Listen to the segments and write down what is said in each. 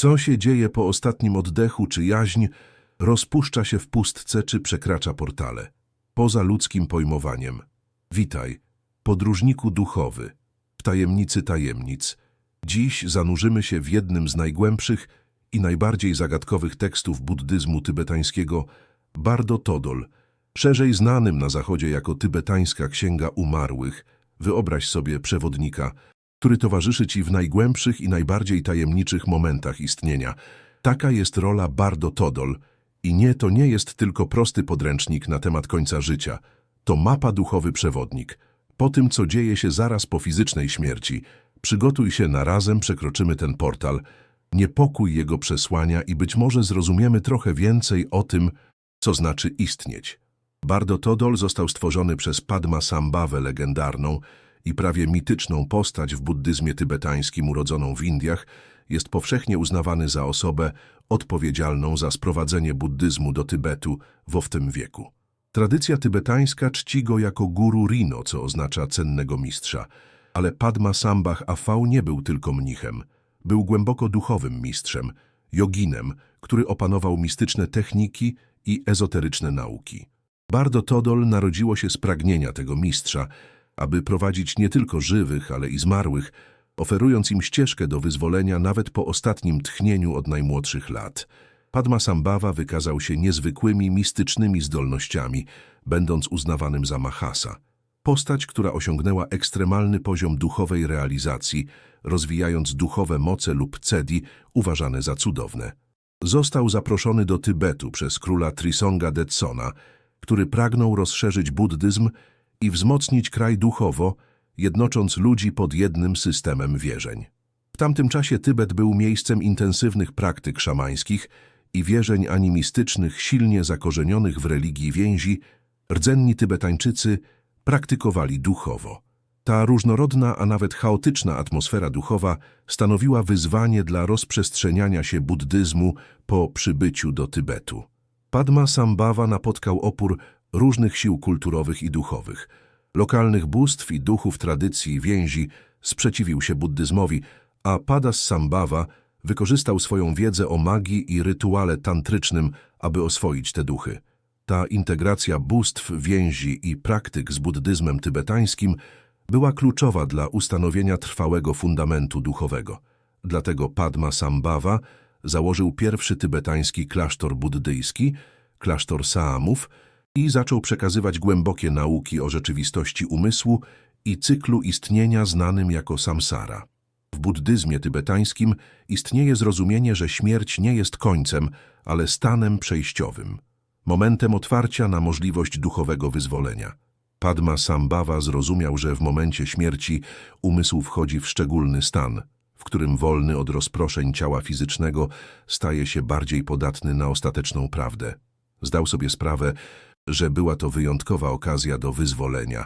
Co się dzieje po ostatnim oddechu, czy jaźń rozpuszcza się w pustce, czy przekracza portale? Poza ludzkim pojmowaniem. Witaj, podróżniku duchowy, w tajemnicy tajemnic. Dziś zanurzymy się w jednym z najgłębszych i najbardziej zagadkowych tekstów buddyzmu tybetańskiego, Bardo Todol, szerzej znanym na zachodzie jako tybetańska księga umarłych. Wyobraź sobie przewodnika, który towarzyszy ci w najgłębszych i najbardziej tajemniczych momentach istnienia. Taka jest rola Bardo Todol. I nie, to nie jest tylko prosty podręcznik na temat końca życia. To mapa duchowy przewodnik. Po tym, co dzieje się zaraz po fizycznej śmierci, przygotuj się na razem przekroczymy ten portal, niepokój jego przesłania i być może zrozumiemy trochę więcej o tym, co znaczy istnieć. Bardo Todol został stworzony przez Padma Sambhawę legendarną i prawie mityczną postać w buddyzmie tybetańskim urodzoną w Indiach, jest powszechnie uznawany za osobę odpowiedzialną za sprowadzenie buddyzmu do Tybetu w owtym wieku. Tradycja tybetańska czci go jako guru Rino, co oznacza cennego mistrza, ale Padma Sambach Afał nie był tylko mnichem. Był głęboko duchowym mistrzem, joginem, który opanował mistyczne techniki i ezoteryczne nauki. Bardo Todol narodziło się z pragnienia tego mistrza, aby prowadzić nie tylko żywych, ale i zmarłych, oferując im ścieżkę do wyzwolenia nawet po ostatnim tchnieniu od najmłodszych lat. Padma Sambhava wykazał się niezwykłymi, mistycznymi zdolnościami, będąc uznawanym za Mahasa. Postać, która osiągnęła ekstremalny poziom duchowej realizacji, rozwijając duchowe moce lub cedi, uważane za cudowne. Został zaproszony do Tybetu przez króla Trisonga Detsona, który pragnął rozszerzyć buddyzm i wzmocnić kraj duchowo, jednocząc ludzi pod jednym systemem wierzeń. W tamtym czasie Tybet był miejscem intensywnych praktyk szamańskich i wierzeń animistycznych silnie zakorzenionych w religii więzi, rdzenni Tybetańczycy praktykowali duchowo. Ta różnorodna, a nawet chaotyczna atmosfera duchowa stanowiła wyzwanie dla rozprzestrzeniania się buddyzmu po przybyciu do Tybetu. Padma Sambhava napotkał opór różnych sił kulturowych i duchowych. Lokalnych bóstw i duchów tradycji więzi sprzeciwił się buddyzmowi, a Padas Sambhava wykorzystał swoją wiedzę o magii i rytuale tantrycznym, aby oswoić te duchy. Ta integracja bóstw, więzi i praktyk z buddyzmem tybetańskim była kluczowa dla ustanowienia trwałego fundamentu duchowego. Dlatego Padma Sambhava założył pierwszy tybetański klasztor buddyjski, klasztor Saamów, i zaczął przekazywać głębokie nauki o rzeczywistości umysłu i cyklu istnienia znanym jako samsara. W buddyzmie tybetańskim istnieje zrozumienie, że śmierć nie jest końcem, ale stanem przejściowym, momentem otwarcia na możliwość duchowego wyzwolenia. Padma Sambhava zrozumiał, że w momencie śmierci umysł wchodzi w szczególny stan, w którym wolny od rozproszeń ciała fizycznego staje się bardziej podatny na ostateczną prawdę. Zdał sobie sprawę, że była to wyjątkowa okazja do wyzwolenia,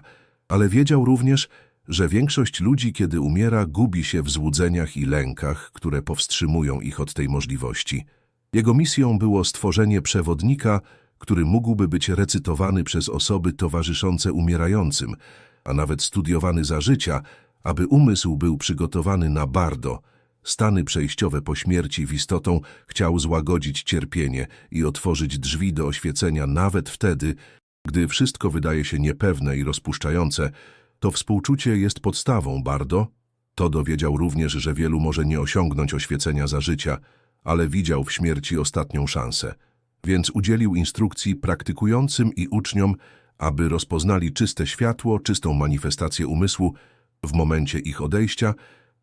ale wiedział również, że większość ludzi, kiedy umiera, gubi się w złudzeniach i lękach, które powstrzymują ich od tej możliwości. Jego misją było stworzenie przewodnika, który mógłby być recytowany przez osoby towarzyszące umierającym, a nawet studiowany za życia, aby umysł był przygotowany na bardo, stany przejściowe po śmierci w istotą chciał złagodzić cierpienie i otworzyć drzwi do oświecenia nawet wtedy, gdy wszystko wydaje się niepewne i rozpuszczające, to współczucie jest podstawą bardo. To dowiedział również, że wielu może nie osiągnąć oświecenia za życia, ale widział w śmierci ostatnią szansę. Więc udzielił instrukcji praktykującym i uczniom, aby rozpoznali czyste światło, czystą manifestację umysłu w momencie ich odejścia.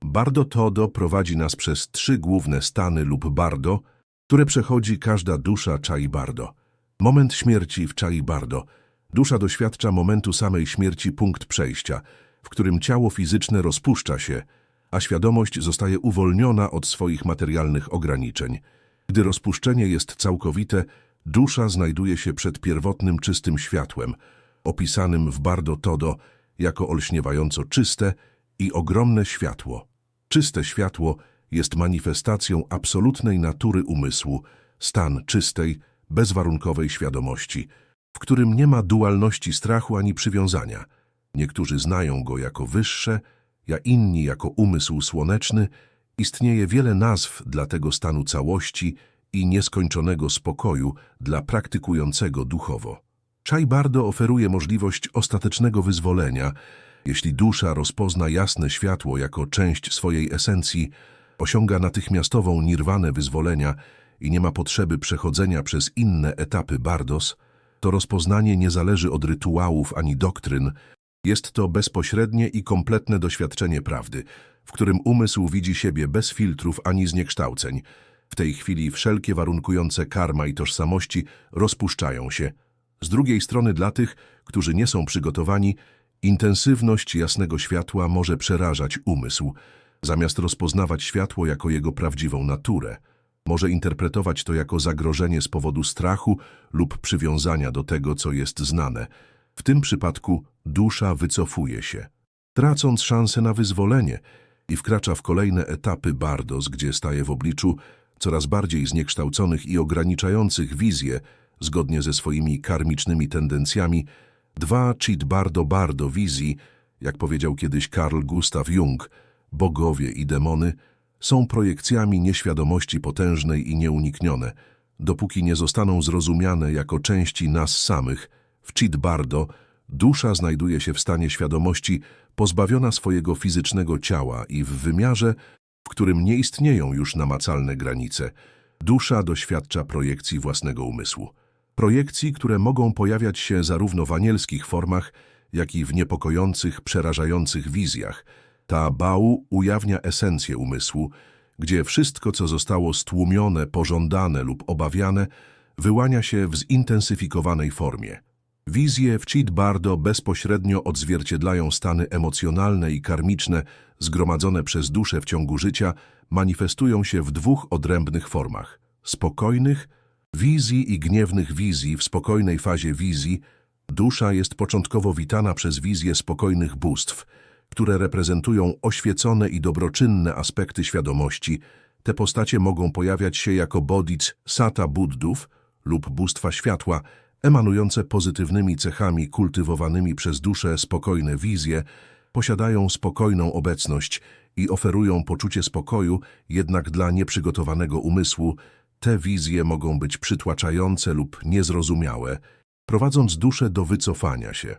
Bardo Todo prowadzi nas przez trzy główne stany lub bardo, które przechodzi każda dusza Chai Bardo. Moment śmierci w Chai Bardo. Dusza doświadcza momentu samej śmierci punkt przejścia, w którym ciało fizyczne rozpuszcza się, a świadomość zostaje uwolniona od swoich materialnych ograniczeń. Gdy rozpuszczenie jest całkowite, dusza znajduje się przed pierwotnym czystym światłem, opisanym w Bardo Todo jako olśniewająco czyste i ogromne światło. Czyste światło jest manifestacją absolutnej natury umysłu, stan czystej, bezwarunkowej świadomości, w którym nie ma dualności strachu ani przywiązania. Niektórzy znają go jako wyższe, ja inni jako umysł słoneczny Istnieje wiele nazw dla tego stanu całości i nieskończonego spokoju dla praktykującego duchowo. Czaj Bardo oferuje możliwość ostatecznego wyzwolenia, jeśli dusza rozpozna jasne światło jako część swojej esencji, osiąga natychmiastową nirwanę wyzwolenia i nie ma potrzeby przechodzenia przez inne etapy Bardos, to rozpoznanie nie zależy od rytuałów ani doktryn, jest to bezpośrednie i kompletne doświadczenie prawdy, w którym umysł widzi siebie bez filtrów ani zniekształceń. W tej chwili wszelkie warunkujące karma i tożsamości rozpuszczają się. Z drugiej strony dla tych, którzy nie są przygotowani, intensywność jasnego światła może przerażać umysł, zamiast rozpoznawać światło jako jego prawdziwą naturę. Może interpretować to jako zagrożenie z powodu strachu lub przywiązania do tego, co jest znane. W tym przypadku dusza wycofuje się, tracąc szansę na wyzwolenie i wkracza w kolejne etapy Bardos, gdzie staje w obliczu coraz bardziej zniekształconych i ograniczających wizję, zgodnie ze swoimi karmicznymi tendencjami, dwa cheat bardo bardo wizji, jak powiedział kiedyś Carl Gustav Jung, bogowie i demony, są projekcjami nieświadomości potężnej i nieuniknione, dopóki nie zostaną zrozumiane jako części nas samych. W cheat bardo dusza znajduje się w stanie świadomości pozbawiona swojego fizycznego ciała i w wymiarze, w którym nie istnieją już namacalne granice. Dusza doświadcza projekcji własnego umysłu. Projekcji, które mogą pojawiać się zarówno w anielskich formach, jak i w niepokojących, przerażających wizjach. Ta bał ujawnia esencję umysłu, gdzie wszystko, co zostało stłumione, pożądane lub obawiane, wyłania się w zintensyfikowanej formie. Wizje w Chit Bardo bezpośrednio odzwierciedlają stany emocjonalne i karmiczne zgromadzone przez duszę w ciągu życia, manifestują się w dwóch odrębnych formach – spokojnych wizji i gniewnych wizji w spokojnej fazie wizji dusza jest początkowo witana przez wizje spokojnych bóstw, które reprezentują oświecone i dobroczynne aspekty świadomości. Te postacie mogą pojawiać się jako bodhic sata buddów lub bóstwa światła, emanujące pozytywnymi cechami kultywowanymi przez duszę spokojne wizje, posiadają spokojną obecność i oferują poczucie spokoju, jednak dla nieprzygotowanego umysłu te wizje mogą być przytłaczające lub niezrozumiałe, prowadząc duszę do wycofania się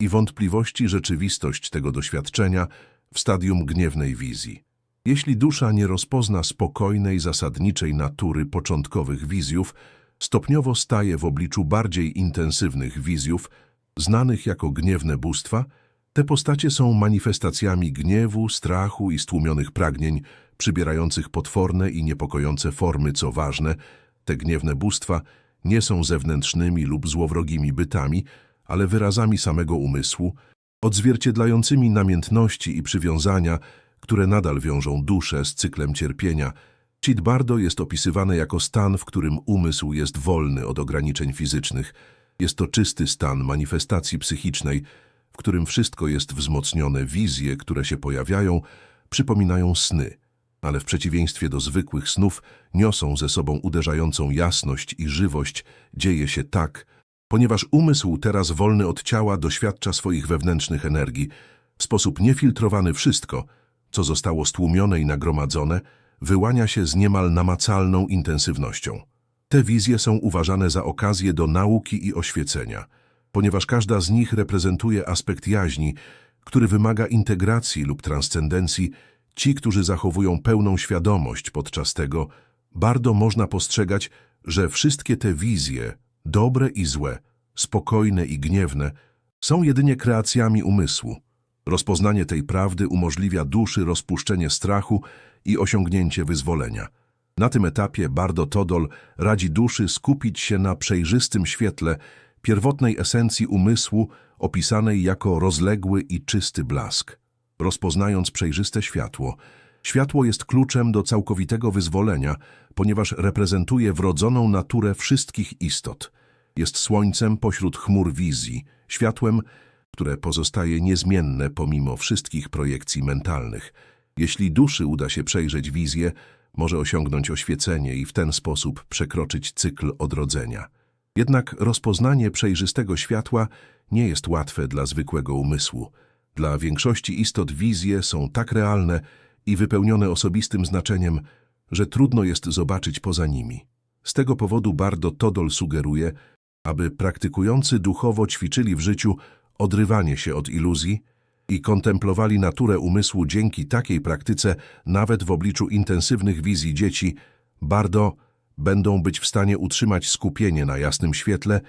i wątpliwości rzeczywistość tego doświadczenia w stadium gniewnej wizji. Jeśli dusza nie rozpozna spokojnej, zasadniczej natury początkowych wizjów, stopniowo staje w obliczu bardziej intensywnych wizjów, znanych jako gniewne bóstwa, te postacie są manifestacjami gniewu, strachu i stłumionych pragnień, przybierających potworne i niepokojące formy, co ważne, te gniewne bóstwa nie są zewnętrznymi lub złowrogimi bytami, ale wyrazami samego umysłu, odzwierciedlającymi namiętności i przywiązania, które nadal wiążą duszę z cyklem cierpienia. Cid Bardo jest opisywane jako stan, w którym umysł jest wolny od ograniczeń fizycznych. Jest to czysty stan manifestacji psychicznej, w którym wszystko jest wzmocnione, wizje, które się pojawiają, przypominają sny, ale w przeciwieństwie do zwykłych snów niosą ze sobą uderzającą jasność i żywość, dzieje się tak, ponieważ umysł teraz wolny od ciała doświadcza swoich wewnętrznych energii, w sposób niefiltrowany wszystko, co zostało stłumione i nagromadzone, wyłania się z niemal namacalną intensywnością. Te wizje są uważane za okazję do nauki i oświecenia – ponieważ każda z nich reprezentuje aspekt jaźni, który wymaga integracji lub transcendencji, ci, którzy zachowują pełną świadomość podczas tego, bardzo można postrzegać, że wszystkie te wizje, dobre i złe, spokojne i gniewne, są jedynie kreacjami umysłu. Rozpoznanie tej prawdy umożliwia duszy rozpuszczenie strachu i osiągnięcie wyzwolenia. Na tym etapie Bardo Todol radzi duszy skupić się na przejrzystym świetle pierwotnej esencji umysłu opisanej jako rozległy i czysty blask. Rozpoznając przejrzyste światło, światło jest kluczem do całkowitego wyzwolenia, ponieważ reprezentuje wrodzoną naturę wszystkich istot. Jest słońcem pośród chmur wizji, światłem, które pozostaje niezmienne pomimo wszystkich projekcji mentalnych. Jeśli duszy uda się przejrzeć wizję, może osiągnąć oświecenie i w ten sposób przekroczyć cykl odrodzenia. Jednak rozpoznanie przejrzystego światła nie jest łatwe dla zwykłego umysłu. Dla większości istot wizje są tak realne i wypełnione osobistym znaczeniem, że trudno jest zobaczyć poza nimi. Z tego powodu Bardo Todol sugeruje, aby praktykujący duchowo ćwiczyli w życiu odrywanie się od iluzji i kontemplowali naturę umysłu dzięki takiej praktyce, nawet w obliczu intensywnych wizji dzieci, Bardo będą być w stanie utrzymać skupienie na jasnym świetle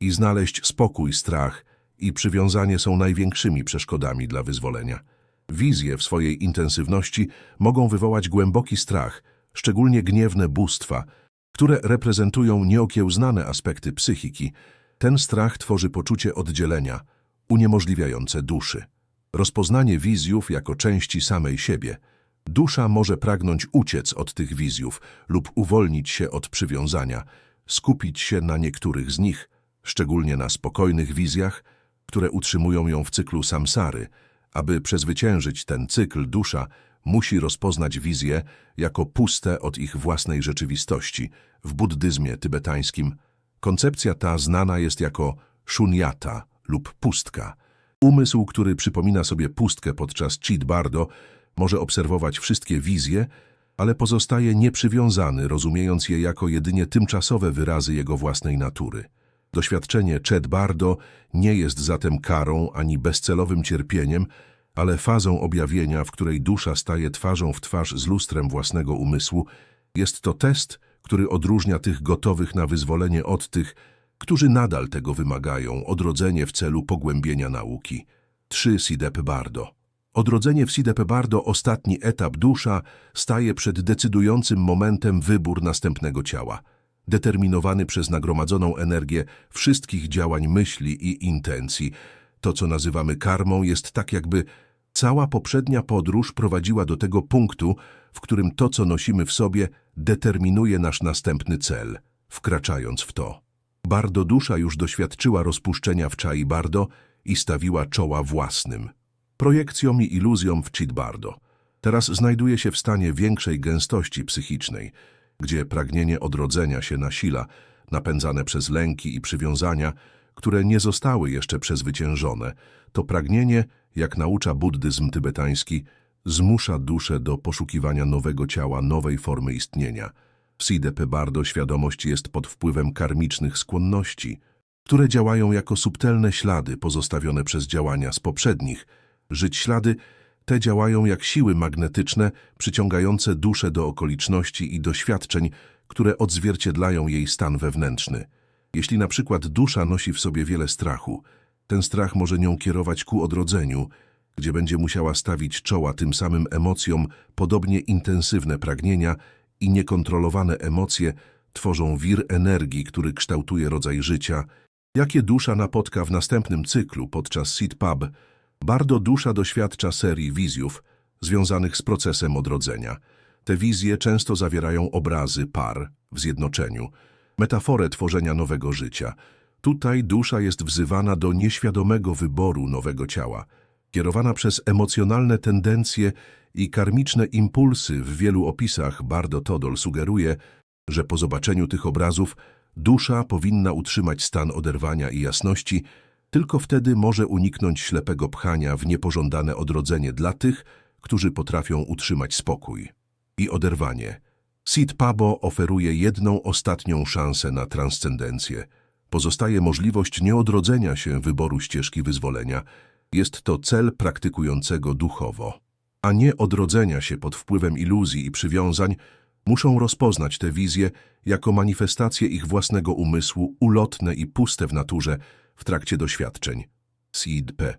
i znaleźć spokój, strach i przywiązanie są największymi przeszkodami dla wyzwolenia. Wizje w swojej intensywności mogą wywołać głęboki strach, szczególnie gniewne bóstwa, które reprezentują nieokiełznane aspekty psychiki. Ten strach tworzy poczucie oddzielenia, uniemożliwiające duszy. Rozpoznanie wizjów jako części samej siebie. Dusza może pragnąć uciec od tych wizjów lub uwolnić się od przywiązania, skupić się na niektórych z nich, szczególnie na spokojnych wizjach, które utrzymują ją w cyklu samsary. Aby przezwyciężyć ten cykl, dusza musi rozpoznać wizje jako puste od ich własnej rzeczywistości. W buddyzmie tybetańskim koncepcja ta znana jest jako shunyata lub pustka. Umysł, który przypomina sobie pustkę podczas chit bardo, może obserwować wszystkie wizje, ale pozostaje nieprzywiązany, rozumiejąc je jako jedynie tymczasowe wyrazy jego własnej natury. Doświadczenie Chet Bardo nie jest zatem karą ani bezcelowym cierpieniem, ale fazą objawienia, w której dusza staje twarzą w twarz z lustrem własnego umysłu. Jest to test, który odróżnia tych gotowych na wyzwolenie od tych, którzy nadal tego wymagają, odrodzenie w celu pogłębienia nauki. 3 Sidep Bardo Odrodzenie w Sidep Bardo, ostatni etap dusza, staje przed decydującym momentem wybór następnego ciała determinowany przez nagromadzoną energię wszystkich działań myśli i intencji. To, co nazywamy karmą, jest tak jakby cała poprzednia podróż prowadziła do tego punktu, w którym to, co nosimy w sobie, determinuje nasz następny cel, wkraczając w to. Bardo dusza już doświadczyła rozpuszczenia w czai Bardo i stawiła czoła własnym. Projekcjom i iluzjom w Chit Bardo. Teraz znajduje się w stanie większej gęstości psychicznej, gdzie pragnienie odrodzenia się nasila, napędzane przez lęki i przywiązania, które nie zostały jeszcze przezwyciężone. To pragnienie, jak naucza buddyzm tybetański, zmusza duszę do poszukiwania nowego ciała, nowej formy istnienia. W Sidepe Bardo świadomość jest pod wpływem karmicznych skłonności, które działają jako subtelne ślady pozostawione przez działania z poprzednich. Żyć ślady te działają jak siły magnetyczne, przyciągające duszę do okoliczności i doświadczeń, które odzwierciedlają jej stan wewnętrzny. Jeśli na przykład dusza nosi w sobie wiele strachu, ten strach może nią kierować ku odrodzeniu, gdzie będzie musiała stawić czoła tym samym emocjom, podobnie intensywne pragnienia i niekontrolowane emocje tworzą wir energii, który kształtuje rodzaj życia, jakie dusza napotka w następnym cyklu podczas Seed Pub, Bardo dusza doświadcza serii wizjów związanych z procesem odrodzenia. Te wizje często zawierają obrazy par w zjednoczeniu, metaforę tworzenia nowego życia. Tutaj dusza jest wzywana do nieświadomego wyboru nowego ciała, kierowana przez emocjonalne tendencje i karmiczne impulsy w wielu opisach Bardo Todol sugeruje, że po zobaczeniu tych obrazów dusza powinna utrzymać stan oderwania i jasności, tylko wtedy może uniknąć ślepego pchania w niepożądane odrodzenie dla tych, którzy potrafią utrzymać spokój. I oderwanie. Sid Pabo oferuje jedną ostatnią szansę na transcendencję. Pozostaje możliwość nieodrodzenia się wyboru ścieżki wyzwolenia. Jest to cel praktykującego duchowo. A nie odrodzenia się pod wpływem iluzji i przywiązań, muszą rozpoznać te wizje jako manifestacje ich własnego umysłu, ulotne i puste w naturze, w trakcie doświadczeń. Seed P.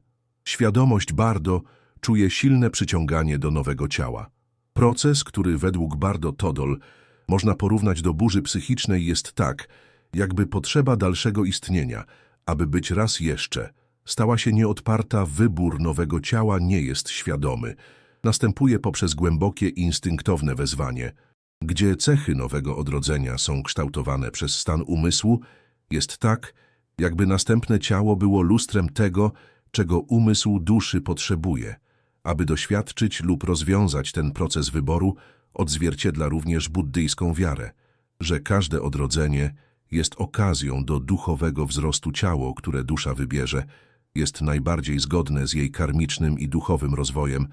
Świadomość Bardo czuje silne przyciąganie do nowego ciała. Proces, który według Bardo Todol można porównać do burzy psychicznej jest tak, jakby potrzeba dalszego istnienia, aby być raz jeszcze, stała się nieodparta, wybór nowego ciała nie jest świadomy. Następuje poprzez głębokie, instynktowne wezwanie, gdzie cechy nowego odrodzenia są kształtowane przez stan umysłu, jest tak, jakby następne ciało było lustrem tego, czego umysł duszy potrzebuje. Aby doświadczyć lub rozwiązać ten proces wyboru, odzwierciedla również buddyjską wiarę, że każde odrodzenie jest okazją do duchowego wzrostu ciało, które dusza wybierze, jest najbardziej zgodne z jej karmicznym i duchowym rozwojem,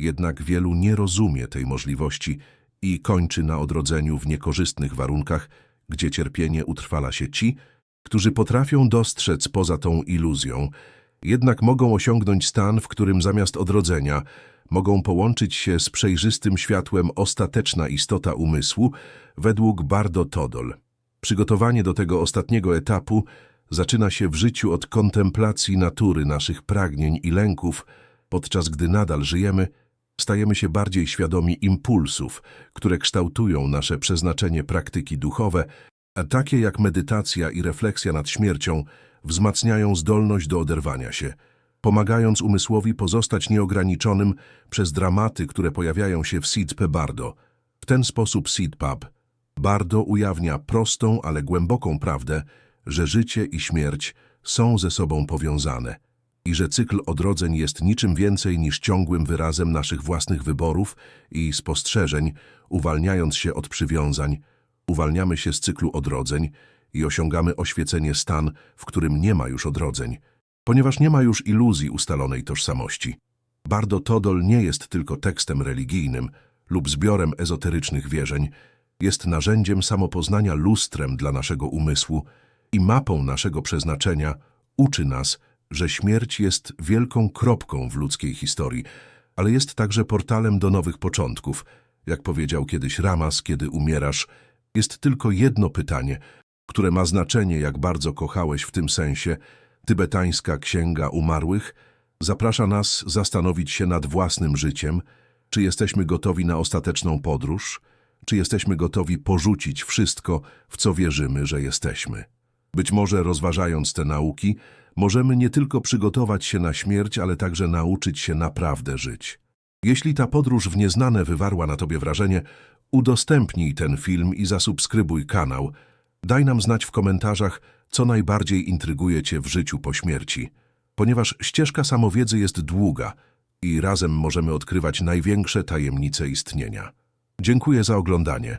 Jednak wielu nie rozumie tej możliwości i kończy na odrodzeniu w niekorzystnych warunkach, gdzie cierpienie utrwala się ci, którzy potrafią dostrzec poza tą iluzją, jednak mogą osiągnąć stan, w którym zamiast odrodzenia mogą połączyć się z przejrzystym światłem ostateczna istota umysłu według Bardo Todol. Przygotowanie do tego ostatniego etapu zaczyna się w życiu od kontemplacji natury naszych pragnień i lęków, podczas gdy nadal żyjemy, stajemy się bardziej świadomi impulsów, które kształtują nasze przeznaczenie praktyki duchowe, takie jak medytacja i refleksja nad śmiercią wzmacniają zdolność do oderwania się, pomagając umysłowi pozostać nieograniczonym przez dramaty, które pojawiają się w Sidpe Bardo. W ten sposób Sidpab Bardo ujawnia prostą, ale głęboką prawdę, że życie i śmierć są ze sobą powiązane i że cykl odrodzeń jest niczym więcej niż ciągłym wyrazem naszych własnych wyborów i spostrzeżeń, uwalniając się od przywiązań, uwalniamy się z cyklu odrodzeń i osiągamy oświecenie stan, w którym nie ma już odrodzeń, ponieważ nie ma już iluzji ustalonej tożsamości. Bardo Todol nie jest tylko tekstem religijnym lub zbiorem ezoterycznych wierzeń, jest narzędziem samopoznania lustrem dla naszego umysłu i mapą naszego przeznaczenia uczy nas, że śmierć jest wielką kropką w ludzkiej historii, ale jest także portalem do nowych początków. Jak powiedział kiedyś Ramas, kiedy umierasz, jest tylko jedno pytanie, które ma znaczenie, jak bardzo kochałeś w tym sensie. Tybetańska Księga Umarłych zaprasza nas zastanowić się nad własnym życiem, czy jesteśmy gotowi na ostateczną podróż, czy jesteśmy gotowi porzucić wszystko, w co wierzymy, że jesteśmy. Być może rozważając te nauki, możemy nie tylko przygotować się na śmierć, ale także nauczyć się naprawdę żyć. Jeśli ta podróż w nieznane wywarła na Tobie wrażenie, udostępnij ten film i zasubskrybuj kanał. Daj nam znać w komentarzach, co najbardziej intryguje Cię w życiu po śmierci, ponieważ ścieżka samowiedzy jest długa i razem możemy odkrywać największe tajemnice istnienia. Dziękuję za oglądanie.